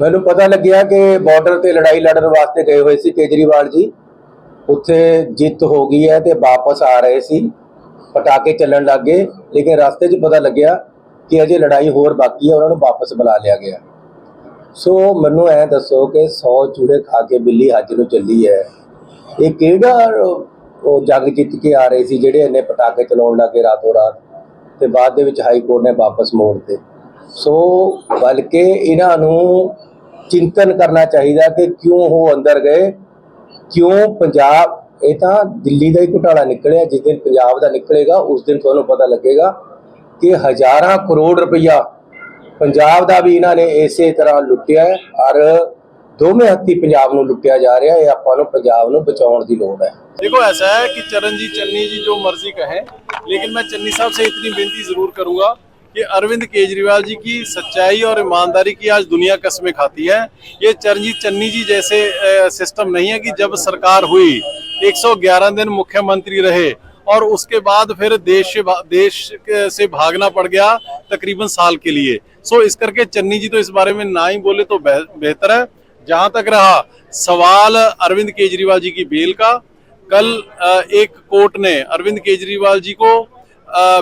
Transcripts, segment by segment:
ਮੈਨੂੰ ਪਤਾ ਲੱਗਿਆ ਕਿ ਬਾਰਡਰ ਤੇ ਲੜਾਈ ਲੜਨ ਵਾਸਤੇ ਗਏ ਹੋਏ ਸੀ ਕੇਜਰੀਵਾਲ ਜੀ। ਉੱਥੇ ਜਿੱਤ ਹੋ ਗਈ ਹੈ ਤੇ ਵਾਪਸ ਆ ਰਹੇ ਸੀ। ਪਟਾਕੇ ਚੱਲਣ ਲੱਗ ਗਏ, ਲੇਕਿਨ ਰਸਤੇ 'ਚ ਪਤਾ ਲੱਗਿਆ ਕਿ ਅਜੇ ਲੜਾਈ ਹੋਰ ਬਾਕੀ ਹੈ, ਉਹਨਾਂ ਨੂੰ ਵਾਪਸ ਬੁਲਾ ਲਿਆ ਗਿਆ। ਸੋ ਮੈਨੂੰ ਐ ਦੱਸੋ ਕਿ 100 ਚੂੜੇ ਖਾ ਕੇ ਬਿੱਲੀ ਹੱਜ ਨੂੰ ਚੱਲੀ ਹੈ। ਇਹ ਕਿਹੜਾ ਉਹ ਜੰਗ ਜਿੱਤ ਕੇ ਆ ਰਹੇ ਸੀ ਜਿਹੜੇ ਇਹਨੇ ਪਟਾਕੇ ਚਲਾਉਣ ਲੱਗੇ ਰਾਤੋਂ ਰਾਤ ਤੇ ਬਾਅਦ ਦੇ ਵਿੱਚ ਹਾਈ ਕੋਰਟ ਨੇ ਵਾਪਸ ਮੋੜ 'ਤੇ ਸੋ ਬਲਕਿ ਇਹਨਾਂ ਨੂੰ ਚਿੰਤਨ ਕਰਨਾ ਚਾਹੀਦਾ ਕਿ ਕਿਉਂ ਉਹ ਅੰਦਰ ਗਏ ਕਿਉਂ ਪੰਜਾਬ ਇਹ ਤਾਂ ਦਿੱਲੀ ਦਾ ਹੀ ਘੁਟਾਲਾ ਨਿਕਲਿਆ ਜਿਸ ਦਿਨ ਪੰਜਾਬ ਦਾ ਨਿਕਲੇਗਾ ਉਸ ਦਿਨ ਤੁਹਾਨੂੰ ਪਤਾ ਲੱਗੇਗਾ ਕਿ ਹਜ਼ਾਰਾਂ ਕਰੋੜ ਰੁਪਈਆ ਪੰਜਾਬ ਦਾ ਵੀ ਇਹਨਾਂ ਨੇ ਇਸੇ ਤਰ੍ਹਾਂ ਲੁੱਟਿਆ ਹੈ ਔਰ ਦੋਵੇਂ ਹੱਥੀ ਪੰਜਾਬ ਨੂੰ ਲੁੱਟਿਆ ਜਾ ਰਿਹਾ ਹੈ ਇਹ ਆਪਾਂ ਨੂੰ ਪੰਜਾਬ ਨੂੰ ਬਚਾਉਣ ਦੀ ਲੋੜ ਹੈ देखो ऐसा है कि चरण जी चन्नी जी जो मर्जी कहें लेकिन मैं चन्नी साहब से इतनी बेनती जरूर करूंगा कि अरविंद केजरीवाल जी की सच्चाई और ईमानदारी की आज दुनिया कसमें खाती है। ये चरणजीत चन्नी जी जैसे सिस्टम नहीं है कि जब सरकार हुई 111 दिन मुख्यमंत्री रहे और उसके बाद फिर देश से देश से भागना पड़ गया तकरीबन साल के लिए। सो इस करके चन्नी जी तो इस बारे में ना ही बोले तो बेहतर है। जहाँ तक रहा, सवाल अरविंद केजरीवाल जी की बेल का। कल एक कोर्ट ने अरविंद केजरीवाल जी को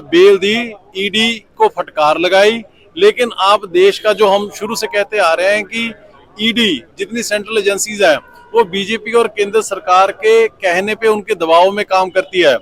बेल दी ईडी को फटकार लगाई लेकिन आप देश का जो हम शुरू से कहते आ रहे हैं कि ईडी जितनी सेंट्रल एजेंसीज हैं वो बीजेपी और केंद्र सरकार के कहने पे उनके दबाव में काम करती है